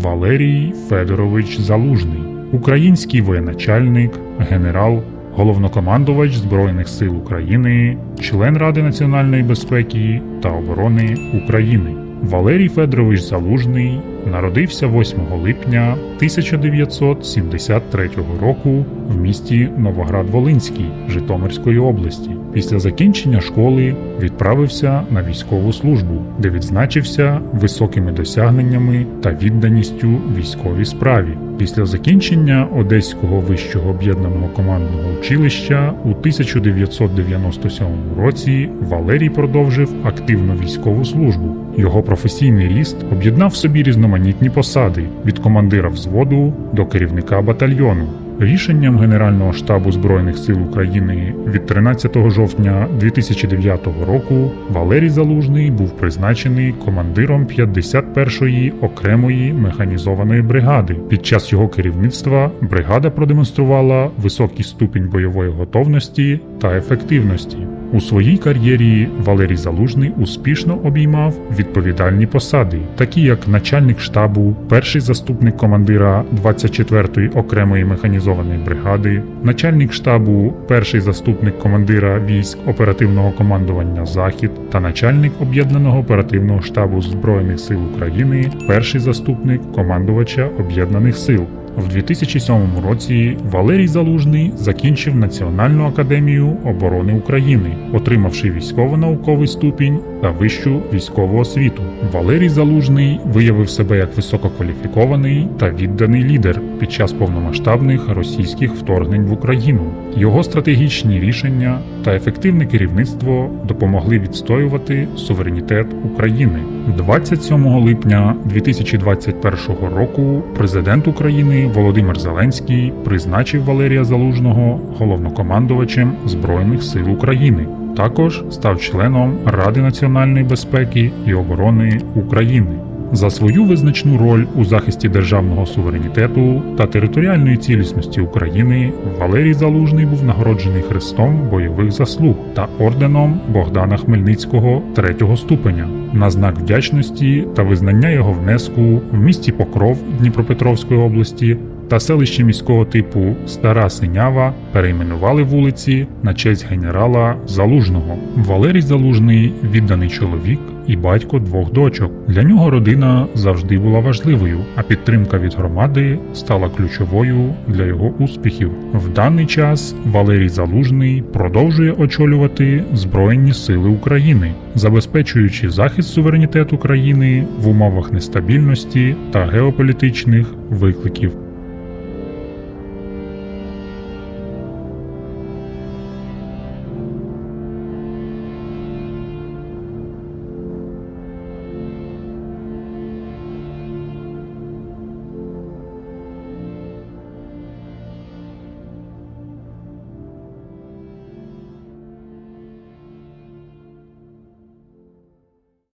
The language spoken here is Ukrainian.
Валерій Федорович Залужний, український воєначальник, генерал, головнокомандувач Збройних сил України, член Ради національної безпеки та оборони України. Валерій Федорович Залужний народився 8 липня 1973 року в місті Новоград-Волинський Житомирської області. Після закінчення школи відправився на військову службу, де відзначився високими досягненнями та відданістю військовій справі. Після закінчення Одеського вищого об'єднаного командного училища у 1997 році Валерій продовжив активну військову службу. Його професійний ріст об'єднав в собі різноманітні посади від командира взводу до керівника батальйону. Рішенням Генерального штабу Збройних сил України від 13 жовтня 2009 року Валерій Залужний був призначений командиром 51-ї окремої механізованої бригади. Під час його керівництва бригада продемонструвала високий ступінь бойової готовності та ефективності. У своїй кар'єрі Валерій Залужний успішно обіймав відповідальні посади, такі як начальник штабу, перший заступник командира 24-ї окремої механізованої бригади, начальник штабу, перший заступник командира військ оперативного командування Захід та начальник об'єднаного оперативного штабу Збройних сил України, перший заступник командувача об'єднаних сил. В 2007 році Валерій Залужний закінчив Національну академію оборони України, отримавши військово-науковий ступінь та вищу військову освіту. Валерій Залужний виявив себе як висококваліфікований та відданий лідер під час повномасштабних російських вторгнень в Україну. Його стратегічні рішення та ефективне керівництво допомогли відстоювати суверенітет України. 27 липня 2021 року президент України Володимир Зеленський призначив Валерія Залужного головнокомандувачем Збройних сил України. Також став членом Ради національної безпеки і оборони України. За свою визначну роль у захисті державного суверенітету та територіальної цілісності України Валерій Залужний був нагороджений Хрестом бойових заслуг та орденом Богдана Хмельницького третього ступеня. На знак вдячності та визнання його внеску в місті Покров Дніпропетровської області та селище міського типу Стара Синява перейменували вулиці на честь генерала Залужного. Валерій Залужний відданий чоловік і батько двох дочок. Для нього родина завжди була важливою, а підтримка від громади стала ключовою для його успіхів. В даний час Валерій Залужний продовжує очолювати Збройні Сили України, забезпечуючи захист суверенітету країни в умовах нестабільності та геополітичних викликів.